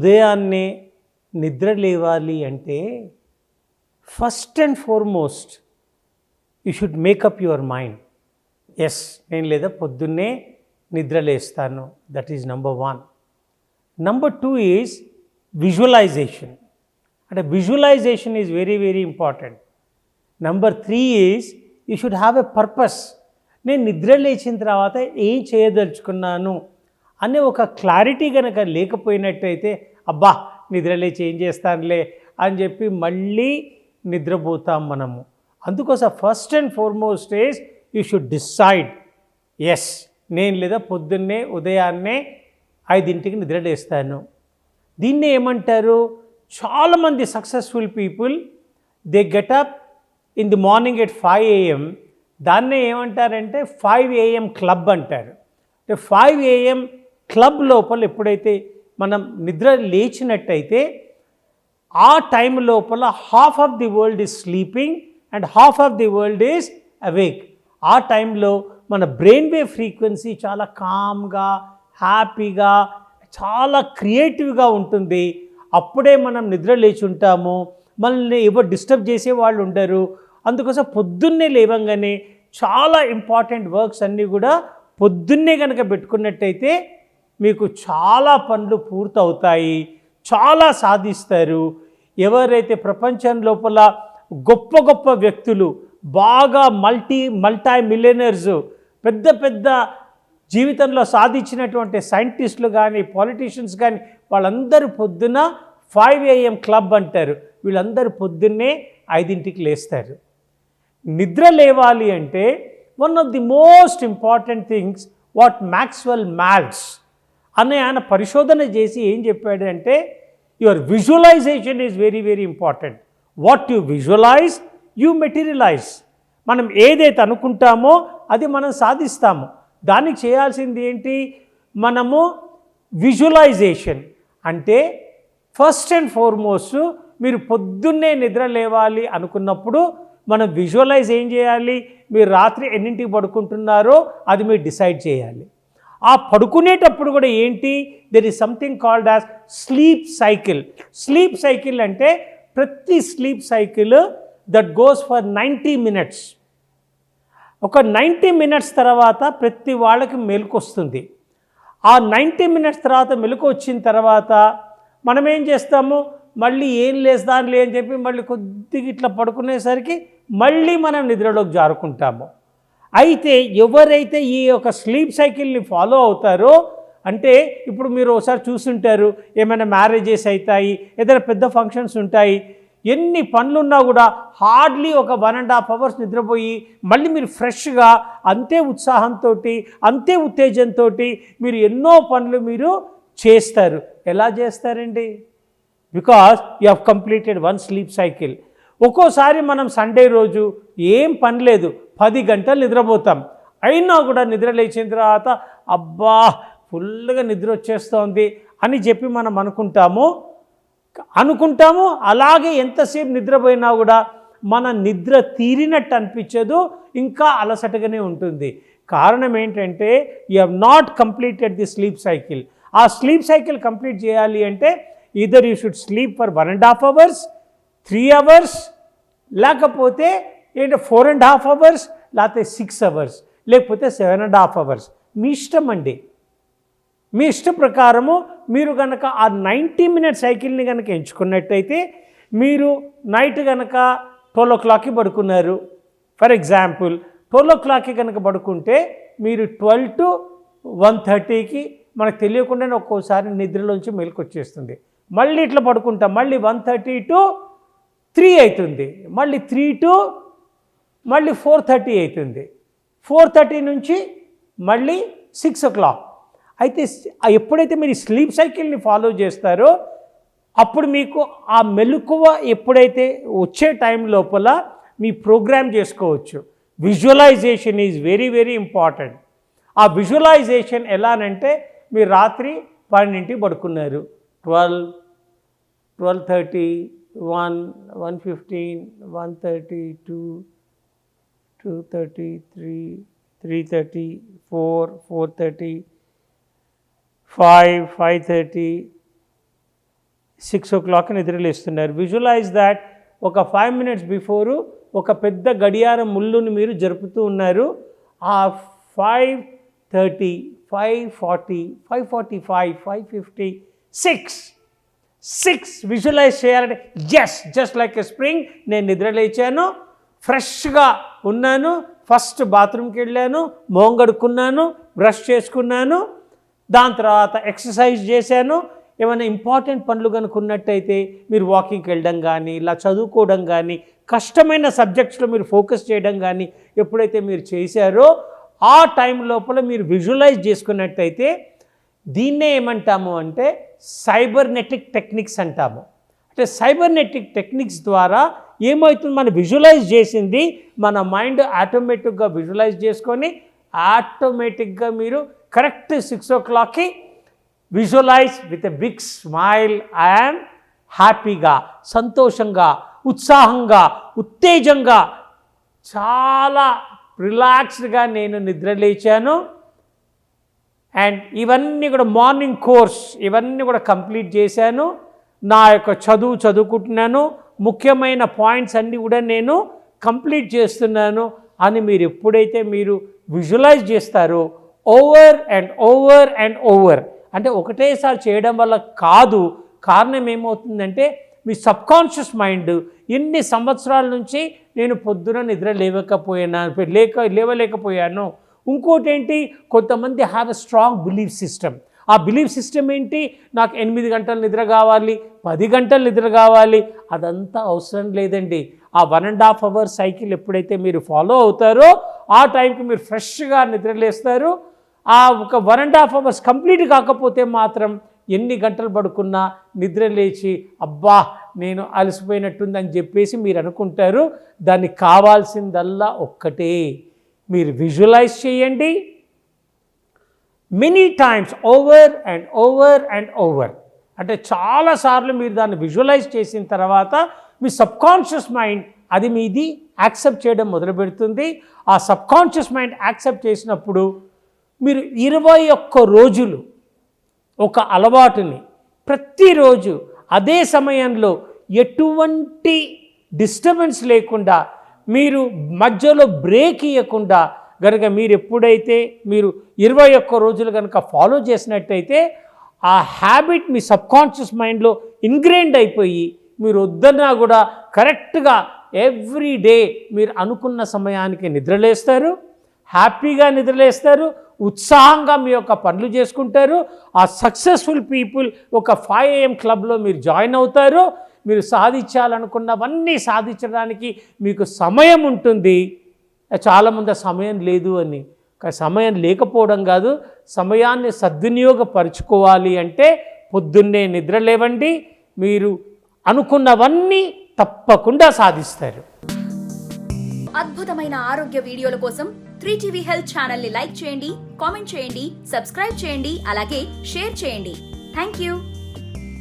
ఉదయాన్నే నిద్ర లేవాలి అంటే first and foremost you should make up your mind. Yes నేను లేదా పొద్దున్నే నిద్ర లేస్తాను. That is number one number two is visualization అంటే visualization is very very important number three is you should have a purpose నేను నిద్ర లేచిన తర్వాత ఏం చేయదలుచుకున్నాను? అనే ఒక క్లారిటీ కనుక లేకపోయినట్టయితే అబ్బా నిద్రలే చేంజ్ చేస్తానులే అని చెప్పి మళ్ళీ నిద్రపోతాం మనము. అందుకోసం first and foremost is you should decide yes నేను లేదా పొద్దున్నే ఉదయాన్నే ఐదింటికి నిద్రలేస్తాను దీన్ని ఏమంటారు? చాలామంది successful people they get up in the morning at five AM. దాన్నే ఏమంటారంటే ఫైవ్ ఏఎం క్లబ్ అంటారు. అంటే ఫైవ్ ఏఎం క్లబ్ లోపల ఎప్పుడైతే మనం నిద్ర లేచినట్టయితే ఆ టైం లోపల half of the world is sleeping and half of the world is awake. ఆ టైంలో మన బ్రెయిన్ వేవ్ ఫ్రీక్వెన్సీ చాలా కామ్గా హ్యాపీగా చాలా క్రియేటివ్గా ఉంటుంది. అప్పుడే మనం నిద్ర లేచి ఉంటాము. మనల్ని ఎవరు డిస్టర్బ్ చేసే వాళ్ళు ఉండరు. అందుకోసం పొద్దున్నే లేవంగానే చాలా ఇంపార్టెంట్ వర్క్స్ అన్నీ కూడా పొద్దున్నే కనుక పెట్టుకున్నట్టయితే మీకు చాలా పనులు పూర్తవుతాయి చాలా సాధిస్తారు. ఎవరైతే ప్రపంచం లోపల గొప్ప గొప్ప వ్యక్తులు బాగా మల్టీ మల్టీ మిలియనర్స్ పెద్ద పెద్ద జీవితంలో సాధించినటువంటి సైంటిస్టులు కానీ పాలిటీషియన్స్ కానీ వాళ్ళందరూ పొద్దున ఫైవ్ ఏఎం క్లబ్ అంటారు. వీళ్ళందరూ పొద్దున్నే ఐదింటికి లేస్తారు. నిద్ర లేవాలి అంటే one of the most important things what Maxwell Maltz అని ఆయన పరిశోధన చేసి ఏం చెప్పాడంటే your visualization is very very important what you visualize you materialize మనం ఏదైతే అనుకుంటామో అది మనం సాధిస్తాము. దానికి చేయాల్సింది ఏంటి? మనము విజువలైజేషన్ అంటే ఫస్ట్ అండ్ ఫార్మోస్ట్ మీరు పొద్దున్నే నిద్ర లేవాలి అనుకున్నప్పుడు మనం విజువలైజ్ ఏం చేయాలి? మీరు రాత్రి ఎన్నింటికి పడుకుంటున్నారో అది మీరు డిసైడ్ చేయాలి. ఆ పడుకునేటప్పుడు కూడా ఏంటి? There is something called as sleep cycle sleep cycle అంటే ప్రతి sleep cycle that goes for ninety minutes ఒక నైంటీ మినిట్స్ తర్వాత ప్రతి వాళ్ళకి మెలకు వస్తుంది. ఆ నైంటీ మినిట్స్ తర్వాత మెలకు వచ్చిన తర్వాత మనం ఏం చేస్తాము? మళ్ళీ ఏం లేదు లేస్తానులే అని చెప్పి మళ్ళీ కొద్దిగా ఇట్లా పడుకునేసరికి మళ్ళీ మనం నిద్రలోకి జారుకుంటాము. అయితే ఎవరైతే ఈ యొక్క స్లీప్ సైకిల్ని ఫాలో అవుతారో అంటే ఇప్పుడు మీరు ఒకసారి చూసుంటారు ఏమైనా మ్యారేజెస్ అవుతాయి ఏదైనా పెద్ద ఫంక్షన్స్ ఉంటాయి ఎన్ని పనులున్నా కూడా హార్డ్లీ ఒక వన్ అండ్ హాఫ్ అవర్స్ నిద్రపోయి మళ్ళీ మీరు ఫ్రెష్గా అంతే ఉత్సాహంతో అంతే ఉత్తేజంతో మీరు ఎన్నో పనులు మీరు చేస్తారు. ఎలా చేస్తారండి? Because you have completed one sleep cycle. ఒక్కోసారి మనం సండే రోజు ఏం పని లేదు పది గంటలు నిద్రపోతాం. అయినా కూడా నిద్ర లేచిన తర్వాత అబ్బా ఫుల్గా నిద్ర వచ్చేస్తోంది అని చెప్పి మనం అనుకుంటాము. అనుకుంటాము అలాగే ఎంతసేపు నిద్రపోయినా కూడా మన నిద్ర తీరినట్టు అనిపించదు ఇంకా అలసటగానే ఉంటుంది. కారణం ఏంటంటే you have not completed the sleep cycle ఆ స్లీప్ సైకిల్ కంప్లీట్ చేయాలి అంటే either you should sleep for one and half hours three hours లేకపోతే ఏంటంటే ఫోర్ అండ్ హాఫ్ అవర్స్ లేకపోతే సిక్స్ అవర్స్ లేకపోతే సెవెన్ అండ్ హాఫ్ అవర్స్ మీ ఇష్టం అండి. మీ ఇష్ట ప్రకారము మీరు కనుక ఆ నైంటీ మినిట్ సైకిల్ని కనుక ఎంచుకున్నట్టయితే మీరు నైట్ కనుక ట్వెల్వ్ ఓ క్లాక్కి పడుకున్నారు. ఫర్ ఎగ్జాంపుల్ ట్వెల్వ్ ఓ క్లాక్కి కనుక పడుకుంటే మీరు ట్వెల్వ్ టు వన్ థర్టీకి మనకు తెలియకుండానే ఒక్కోసారి నిద్రలోంచి మెలకు వచ్చేస్తుంది మళ్ళీ ఇట్లా పడుకుంటాం మళ్ళీ వన్ థర్టీ టు త్రీ అవుతుంది. మళ్ళీ త్రీ టు మళ్ళీ ఫోర్ థర్టీ అవుతుంది. ఫోర్ థర్టీ నుంచి మళ్ళీ సిక్స్ ఓ క్లాక్. అయితే ఎప్పుడైతే మీరు స్లీప్ సైకిల్ని ఫాలో చేస్తారో అప్పుడు మీకు ఆ మెలకువ ఎప్పుడైతే వచ్చే టైం లోపల మీ ప్రోగ్రామ్ చేసుకోవచ్చు. Visualization is very very important. ఆ విజువలైజేషన్ ఎలానంటే మీరు రాత్రి పన్నెండింటికి పడుకున్నారు. Twelve twelve thirty one one fifteen one thirty two two thirty three three thirty four four thirty five five thirty six o'clock నిద్రలేస్తున్నారు. Visualize that ఒక five minutes before ఒక పెద్ద గడియారం ముళ్ళుని మీరు జరుపుతూ ఉన్నారు. ఆ five thirty five forty five forty five five fifty six six visualize చేయాలంటే yes just like a spring నేను నిద్రలేచాను ఫ్రెష్గా ఉన్నాను ఫస్ట్ బాత్రూమ్కి వెళ్ళాను మోంగడుకున్నాను బ్రష్ చేసుకున్నాను దాని తర్వాత ఎక్సర్సైజ్ చేశాను. ఏమైనా ఇంపార్టెంట్ పనులు కనుకున్నట్టయితే మీరు వాకింగ్కి వెళ్ళడం కానీ ఇలా చదువుకోవడం కానీ కష్టమైన సబ్జెక్ట్స్లో మీరు ఫోకస్ చేయడం కానీ ఎప్పుడైతే మీరు చేశారో ఆ టైం లోపల మీరు విజువలైజ్ చేసుకున్నట్టయితే దీన్నే ఏమంటాము అంటే సైబర్నెటిక్ టెక్నిక్స్ అంటాము. అంటే సైబర్నెటిక్ టెక్నిక్స్ ద్వారా ఏమవుతుంది మనం విజువలైజ్ చేసింది మన మైండ్ ఆటోమేటిక్గా విజువలైజ్ చేసుకొని ఆటోమేటిక్గా మీరు కరెక్ట్ సిక్స్ ఓ క్లాక్కి visualize with a big smile and హ్యాపీగా సంతోషంగా ఉత్సాహంగా ఉత్తేజంగా చాలా రిలాక్స్డ్గా నేను నిద్రలేచాను అండ్ ఇవన్నీ కూడా మార్నింగ్ కోర్స్ ఇవన్నీ కూడా కంప్లీట్ చేశాను. నా యొక్క చదువు చదువుకుంటున్నాను. ముఖ్యమైన పాయింట్స్ అన్నీ కూడా నేను కంప్లీట్ చేస్తున్నాను అని మీరు ఎప్పుడైతే మీరు విజువలైజ్ చేస్తారో over and over and over అంటే ఒకటేసారి చేయడం వల్ల కాదు కారణం ఏమవుతుందంటే మీ సబ్కాన్షియస్ మైండ్ ఎన్ని సంవత్సరాల నుంచి నేను పొద్దున నిద్ర లేవకపోయినా లేక లేవలేకపోయాను. ఇంకోటి ఏంటి కొంతమంది have a strong belief system ఆ బిలీఫ్ సిస్టమ్ ఏంటి? నాకు ఎనిమిది గంటల నిద్ర కావాలి పది గంటల నిద్ర కావాలి అదంతా అవసరం లేదండి. ఆ one and half hour cycle ఎప్పుడైతే మీరు ఫాలో అవుతారో ఆ టైంకి మీరు ఫ్రెష్గా నిద్రలేస్తారు ఆ ఒక one and half hours complete కాకపోతే మాత్రం ఎన్ని గంటలు పడుకున్నా నిద్ర లేచి అబ్బా నేను అలసిపోయినట్టుందని చెప్పేసి మీరు అనుకుంటారు. దానికి కావాల్సిందల్లా ఒక్కటే. మీరు విజువలైజ్ చేయండి. Many times over and over and over అంటే చాలాసార్లు మీరు దాన్ని విజువలైజ్ చేసిన తర్వాత మీ సబ్కాన్షియస్ మైండ్ అది మీది యాక్సెప్ట్ చేయడం మొదలు పెడుతుంది. ఆ సబ్కాన్షియస్ మైండ్ యాక్సెప్ట్ చేసినప్పుడు మీరు ఇరవై ఒక్క రోజులు ఒక అలవాటుని ప్రతిరోజు అదే సమయంలో ఎటువంటి డిస్టర్బెన్స్ లేకుండా మీరు మధ్యలో బ్రేక్ ఇవ్వకుండా కనుక మీరు ఎప్పుడైతే మీరు ఇరవై ఒక్క రోజులు కనుక ఫాలో చేసినట్టయితే ఆ హ్యాబిట్ మీ సబ్కాన్షియస్ మైండ్లో ఇన్గ్రైండ్ అయిపోయి మీరు వద్దన్నా కూడా కరెక్ట్గా ఎవ్రీ డే మీరు అనుకున్న సమయానికి నిద్రలేస్తారు హ్యాపీగా నిద్రలేస్తారు ఉత్సాహంగా మీ యొక్క పనులు చేసుకుంటారు ఆ సక్సెస్ఫుల్ పీపుల్ ఒక ఫైవ్ ఏఎం క్లబ్లో మీరు జాయిన్ అవుతారు మీరు సాధించాలనుకున్నవన్నీ సాధించడానికి మీకు సమయం ఉంటుంది. చాలామంది సమయం లేదు అని. సమయం లేకపోవడం కాదు సమయాన్ని సద్వినియోగపరుచుకోవాలి అంటే పొద్దున్నే నిద్ర లేవండి మీరు అనుకున్నవన్నీ తప్పకుండా సాధిస్తారు. అద్భుతమైన ఆరోగ్య వీడియోల కోసం త్రీ టీవీ హెల్త్ ఛానల్ని లైక్ చేయండి కామెంట్ చేయండి సబ్స్క్రైబ్ చేయండి అలాగే షేర్ చేయండి. Thank you.